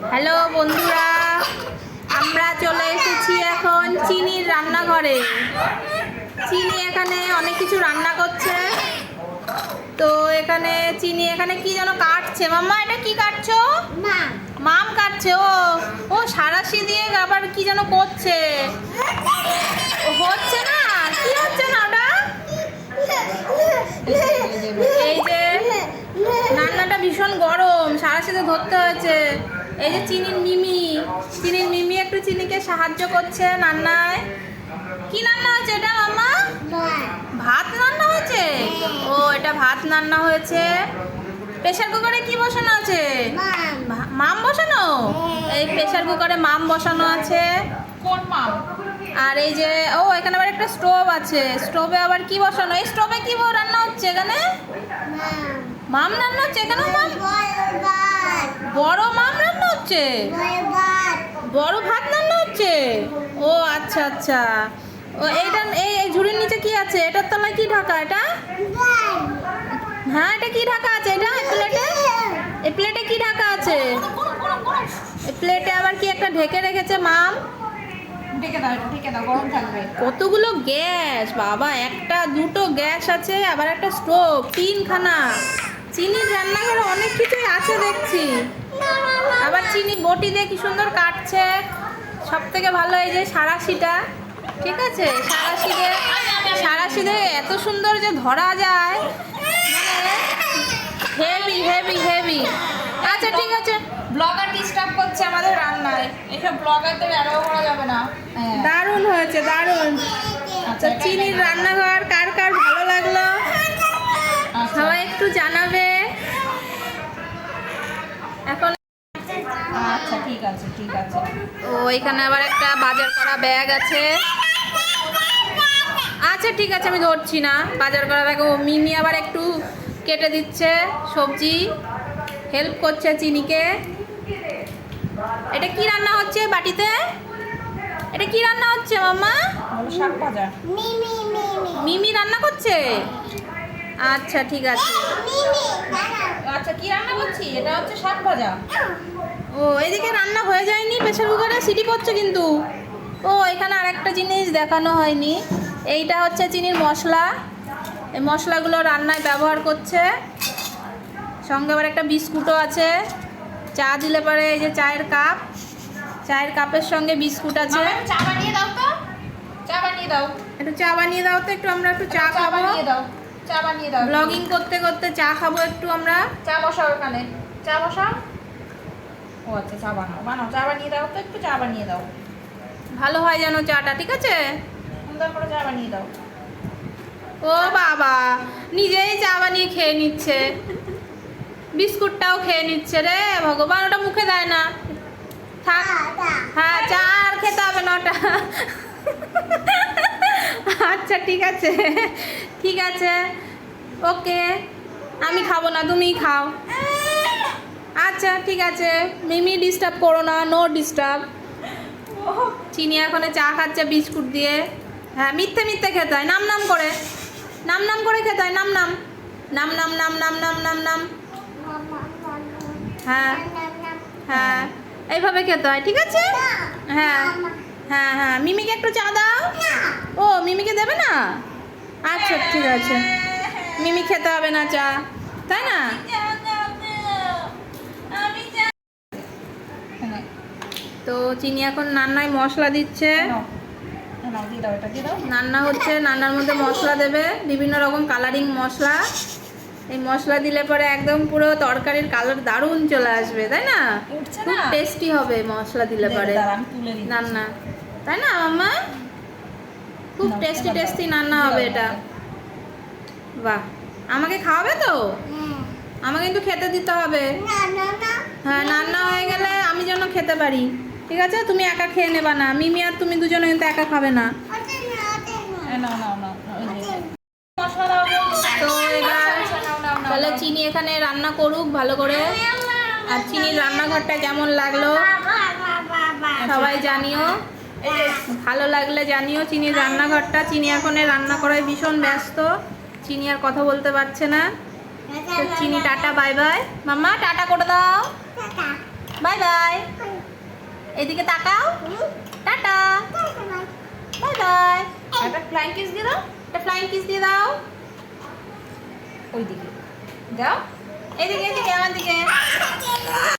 Hello বন্ধুরা। আমরা চলে এসেছি এখন চিনির রান্নাঘরে। চিনি এখানে অনেক কিছু রান্না করছে। তো এখানে চিনি এখানে কি যেন কাটছে? মাম্মা এটা কি কাটছো? মাম। কাটছে ও। ও সারাশি দিয়ে আবার কি যেন করছে? ও, হচ্ছে না? কি হচ্ছে না ওটা? এই যে রান্নাটা ভীষণ গরম সারাশিতে ধরতে হয়েছে। এই যে চিনির মিমি চিনির মিমি একটু চিনিকে সাহায্য করছে রান্নায় কি রান্না হয়েছে এটা মাম্মা? ভাত রান্না হয়েছে? ও এটা ভাত রান্না হয়েছে। প্রেশার কুকারে কি বসানো আছে? মাম বসানো? এই প্রেশার কুকারে মাম বসানো আছে। কোন মাম? আর এই যে ও এখানে আবার একটা স্টোভ আছে। স্টোভে আবার কি বসানো? এই স্টোভে কি ব- রান্না হচ্ছে এখানে? মাম। রান্না হচ্ছে এখানেও মাম। বড় মাম হচ্ছে? বড় ভাত রান্না হচ্ছে? ও আচ্ছা আচ্ছা। ও এইটা এই ঝুড়ির নিচে কি আছে? এটার তলায় কি ঢাকা এটা? হ্যাঁ এটা কি ঢাকা আছে? এটা এই প্লেটে? এই প্লেটে কি ঢাকা আছে? এই প্লেটে আবার কি একটা ঢেকে রেখেছে মাম? কতগুলো গ্যাস? বাবা একটা দুটো গ্যাস আছে আবার একটা স্টোভ তিনখানা। চিনির রান্নাঘরে অনেক কিছুই আছে দেখছি। চিনি বটি দিয়ে কি সুন্দর কাটছে। সব থেকে ভালো এই যে সারাশিটা ঠিক আছে? সারাশিতে সারাশিতে এত সুন্দর যে ধরা যায়। হেভি হেভি হেভি আচ্ছা ঠিক আছে। ব্লগার ডিস্টার্ব করছে আমাদের রান্নায়। এসব ব্লগারদের অ্যালাউ করা যাবে না। হ্যাঁ। দারুণ হয়েছে দারুণ। তো চিনির রান্নাঘর কার কার ভালো লাগল? আচ্ছা। সবাই একটু জানাবে। এখন আচ্ছা ঠিক আছে। ও এখানে আবার একটা বাজার করা ব্যাগ আছে। আচ্ছা ঠিক আছে আমি ধরছি না। বাজার করা ব্যাগ ও মিমি আবার একটু কেটে দিচ্ছে সবজি। হেল্প করছে চিনিকে। এটা কি রান্না হচ্ছে বাটিতে? এটা কি রান্না হচ্ছে শাক ভাজা। মিমি রান্না করছে? আচ্ছা ঠিক আছে। আচ্ছা কি রান্না করছি? এটা হচ্ছে শাক ভাজা। ও এদিকে রান্না হয়ে যায়নি প্রেশার কুকারে সিটি পড়ছে কিন্তু। ও এখানে আরেকটা জিনিস দেখানো হয়নি। এইটা হচ্ছে চিনির মশলা। এই মশলাগুলো রান্নায় ব্যবহার করছে। সঙ্গে আবার একটা বিস্কুটও আছে। চা দিলে পরে এই যে চায়ের কাপ। চায়ের কাপের সঙ্গে বিস্কুট আছে। চা বানিয়ে দাও তো। চা বানিয়ে দাও। একটু চা বানিয়ে দাও তো একটু আমরা একটু চা খাব। বানিয়ে দাও। চা বানিয়ে দাও। ব্লগিং করতে করতে চা খাব একটু আমরা। চা বসাও ওখানে চা বসাও। ও আচ্ছা চা বানাও। বানাও চা বানিয়ে দাও তো একটু চা বানিয়ে দাও। ভালো হয় যেন চাটা ঠিক আছে? সুন্দর করে চা বানিয়ে দাও। ও বাবা নিজেই চা বানিয়ে খেয়ে নিচ্ছে। বিস্কুটটাও খেয়ে নিচ্ছে রে ভগবান ওটা মুখে দেয় না। হ্যাঁ চা আর খেতে হবে না ওটা। আচ্ছা ঠিক আছে। ঠিক আছে। ওকে, আমি খাব না, তুমিই খাও। আচ্ছা ঠিক আছে। মিমি ডিস্টার্ব করো না নো ডিস্টার্ব চিনি এখন চা খাচ্ছে বিস্কুট দিয়ে। হ্যাঁ মিথ্যে মিথ্যে খেতে হয়। নাম নাম করে। নাম নাম করে খেতে হয়, নাম নাম। নাম নাম নাম নাম নাম নাম নাম। হ্যাঁ। হ্যাঁ এইভাবে খেতে হয়, ঠিক আছে? হ্যাঁ। হ্যাঁ হ্যাঁ। মিমিকে একটু চা দাও। ও, মিমিকে দেবে না? আচ্ছা ঠিক আছে। মিমি খেতে হবে না চা। তাই না? তো চিনি এখন রান্নায় মশলা দিচ্ছে। রান্না হচ্ছে রান্নার মধ্যে মশলা দেবে। বিভিন্ন রকম কালারিং মশলা। এই মশলা দিলে পরে একদম পুরো তরকারির কালার দারুণ চলে আসবে তাই না? খুব টেস্টি হবে মশলা দিলে পরে। রান্না তাই না মাম্মা? খুব টেস্টি টেস্টি রান্না হবে এটা। বাহ আমাকে খাওয়াবে তো? আমাকে কিন্তু খেতে দিতে হবে। হ্যাঁ রান্না হয়ে গেলে আমি যেন খেতে পারি। ঠিক আছে? তুমি একা খেয়ে নেবা না। মিমি আর তুমি দুজনে কিন্তু একা খাবে না। তো এবার তাহলে চিনি এখানে রান্না করুক ভালো করে। আর চিনির রান্নাঘরটা কেমন লাগল? সবাই জানিও। ভালো লাগলে জানিও, চিনির রান্নাঘরটা। চিনি এখন রান্না করায় ভীষণ ব্যস্ত। চিনি আর কথা বলতে পারছে না। চিনি, tata, bye bye. Mamma, tata করে দাও। Bye bye. এদিকে তাকাও। টাটা। Bye bye. একটা ফ্লাইং কিস দিয়ে দাও। একটা ফ্লাইং কিস দিয়ে দাও। ওইদিকে। দাও এদিকে এদিকে, আমার দিকে।